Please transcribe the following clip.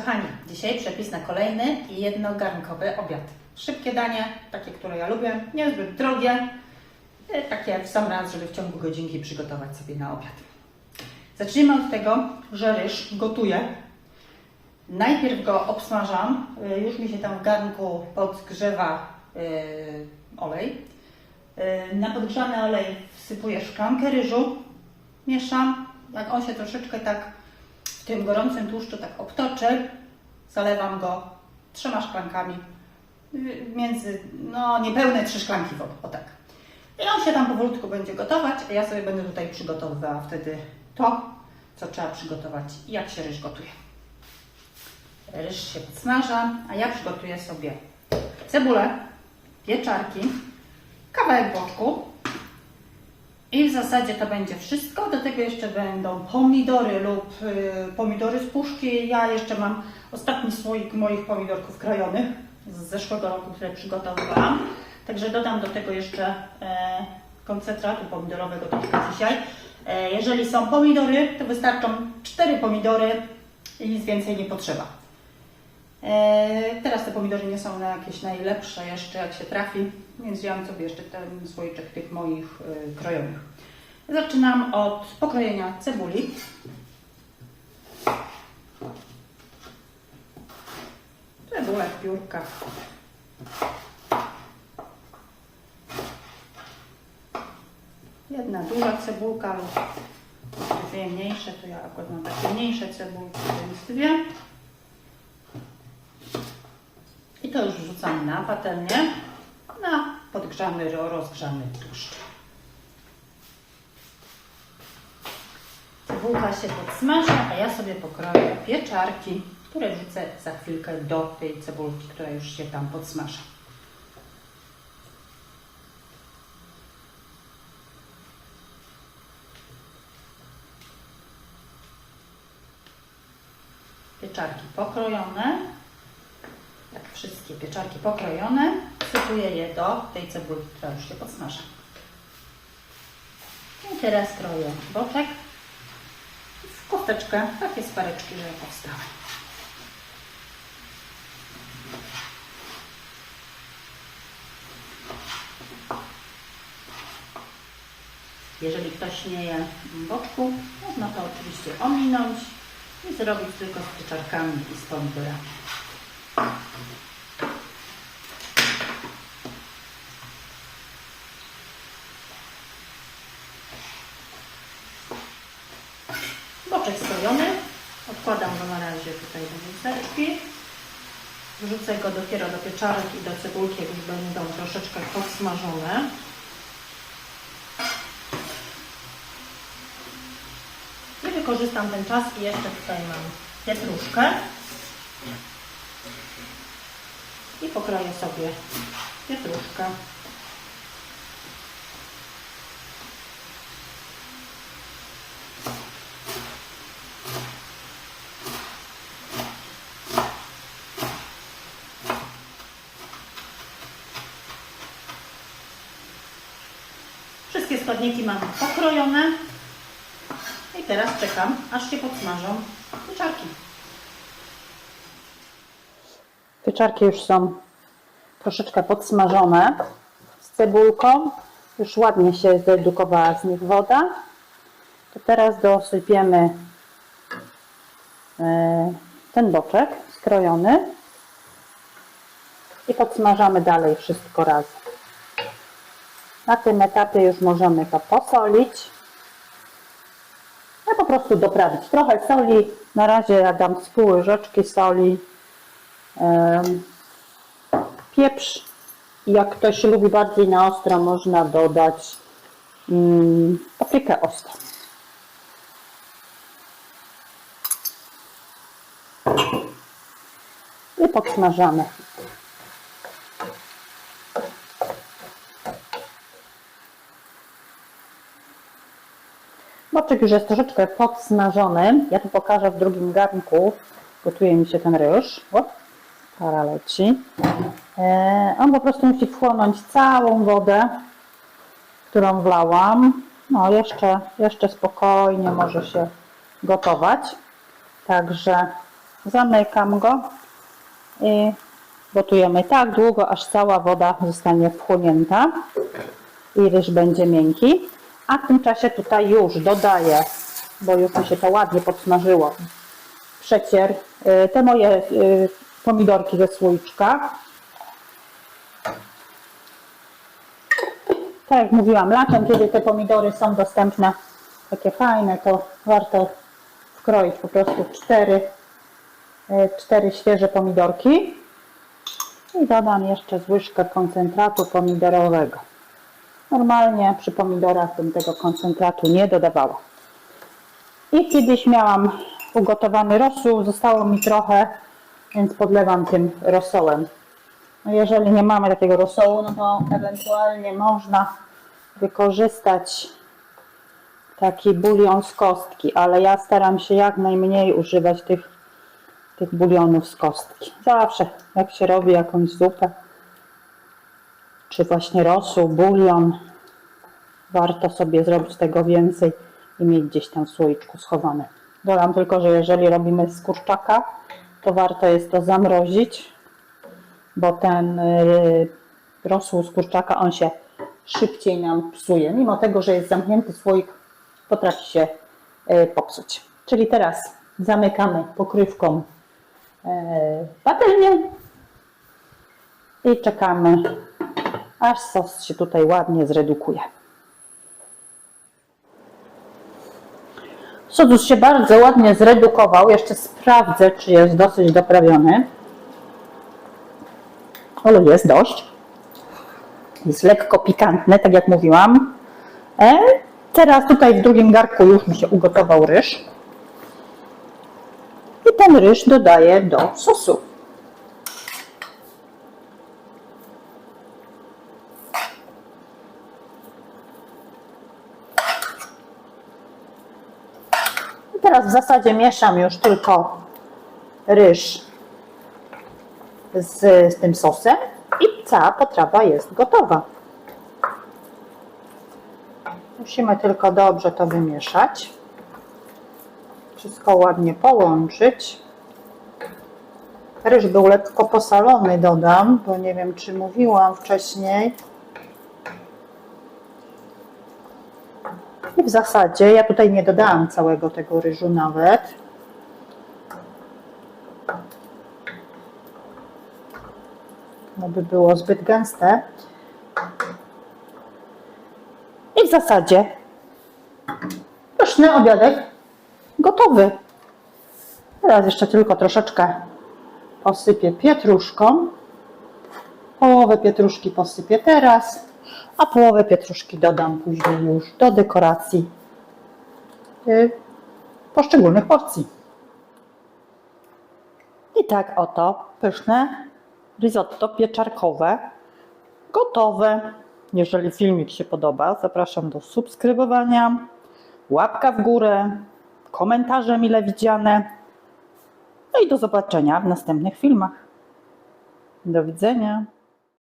Kochani, dzisiaj przepis na kolejny jednogarnkowy obiad. Szybkie danie, takie, które ja lubię, niezbyt drogie, e, takie w sam raz, żeby w ciągu godzinki przygotować sobie na obiad. Zacznijmy od tego, że ryż gotuję. Najpierw go obsmażam, e, już mi się tam w garnku podgrzewa e, olej. Na podgrzany olej wsypuję szklankę ryżu, mieszam. Jak on się troszeczkę tak tym gorącym tłuszczu tak obtoczy, zalewam go trzema szklankami, y, między, no niepełne trzy szklanki wody, o tak. I on się tam powolutku będzie gotować, a ja sobie będę tutaj przygotowywała wtedy to, co trzeba przygotować i jak się ryż gotuje. Ryż się podsmaża, a ja przygotuję sobie cebulę, pieczarki, kawałek boczku, i w zasadzie to będzie wszystko. Do tego jeszcze będą pomidory lub y, pomidory z puszki. Ja jeszcze mam ostatni słoik moich pomidorków krajonych z zeszłego roku, które przygotowywałam. Także dodam do tego jeszcze e, koncentratu pomidorowego troszkę dzisiaj. E, jeżeli są pomidory, to wystarczą 4 pomidory i nic więcej nie potrzeba. E, teraz te pomidory nie są na jakieś najlepsze jeszcze, jak się trafi, więc wziąłem sobie jeszcze ten słoiczek tych moich e, krojonych. Zaczynam od pokrojenia cebuli. Cebula w piórkach. Jedna duża cebulka lub dwie mniejsze, to ja akurat mam takie mniejsze cebulki, więc dwie. I to już wrzucam na patelnię, na podgrzany, ro- rozgrzany tłuszcz. Cebulka się podsmaża, a ja sobie pokroję pieczarki, które wrzucę za chwilkę do tej cebulki, która już się tam podsmaża. Pieczarki pokrojone, tak wszystkie pieczarki pokrojone, wsypuję je do tej cebulki, która już się podsmaża. I teraz kroję boczek w kosteczkę, takie spareczki, żeby powstały. Jeżeli ktoś nie je boczku, można to oczywiście ominąć i zrobić tylko z pieczarkami i z pomidorami. Boczek skrojony. Odkładam go na razie tutaj do miseczki. Wrzucę go dopiero do pieczarek i do cebulki, jak już będą troszeczkę podsmażone. I wykorzystam ten czas i jeszcze tutaj mam pietruszkę. I pokroję sobie pietruszkę. Wszystkie składniki mam pokrojone. I teraz czekam, aż się podsmażą pieczarki. Pieczarki już są troszeczkę podsmażone z cebulką. Już ładnie się zredukowała z nich woda. To teraz dosypiemy e, ten boczek skrojony i podsmażamy dalej wszystko razem. Na tym etapie już możemy to posolić. Ja po prostu doprawić trochę soli. Na razie ja dam z pół łyżeczki soli. Pieprz. Jak ktoś lubi bardziej na ostro, można dodać mm, paprykę ostrą. I podsmażamy. Boczek już jest troszeczkę podsmażony. Ja tu pokażę w drugim garnku. Gotuje mi się ten ryż. O, para leci. E, on po prostu musi wchłonąć całą wodę, którą wlałam. No jeszcze, jeszcze spokojnie może się gotować. Także Zamykam go i gotujemy tak długo, aż cała woda zostanie wchłonięta i ryż będzie miękki. A w tym czasie tutaj już dodaję, bo już mi się to ładnie podsmażyło, przecier y, te moje y, pomidorki ze słoiczka. Tak jak mówiłam, latem, kiedy te pomidory są dostępne, takie fajne, to warto wkroić po prostu cztery, y, cztery świeże pomidorki. I dodam jeszcze łyżkę koncentratu pomidorowego. Normalnie przy pomidorach bym tego koncentratu nie dodawała. I kiedyś miałam ugotowany rosół, zostało mi trochę, więc podlewam tym rosołem. No jeżeli nie mamy takiego rosołu, no to ewentualnie można wykorzystać taki bulion z kostki, ale ja staram się jak najmniej używać tych, tych bulionów z kostki. Zawsze jak się robi jakąś zupę, czy właśnie rosół, bulion, warto sobie zrobić tego więcej i mieć gdzieś tam w słoiczku schowane. Dodam tylko, że jeżeli robimy z kurczaka, to warto jest to zamrozić, bo ten y, rosół z kurczaka, on się szybciej nam psuje. Mimo tego, że jest zamknięty słoik, potrafi się y, popsuć. Czyli teraz zamykamy pokrywką y, patelnię i czekamy, aż sos się tutaj ładnie zredukuje. Sos już się bardzo ładnie zredukował. Jeszcze sprawdzę, czy jest dosyć doprawiony. Ale jest dość. Jest lekko pikantny, tak jak mówiłam. E, teraz tutaj w drugim garku już mi się ugotował ryż. I ten ryż dodaję do sosu. Teraz w zasadzie mieszam już tylko ryż z, z tym sosem i cała potrawa jest gotowa. Musimy tylko dobrze to wymieszać. Wszystko ładnie połączyć. Ryż był lekko posalony, dodam, bo nie wiem, czy mówiłam wcześniej. I w zasadzie ja tutaj nie dodałam całego tego ryżu nawet. No by było zbyt gęste. I w zasadzie pyszny obiadek gotowy. Teraz jeszcze tylko troszeczkę posypię pietruszką. Połowę pietruszki posypię teraz, a połowę pietruszki dodam później już do dekoracji y, poszczególnych porcji. I tak oto pyszne risotto pieczarkowe gotowe. Jeżeli filmik się podoba, zapraszam do subskrybowania, łapka w górę, komentarze mile widziane. No i do zobaczenia w następnych filmach. Do widzenia.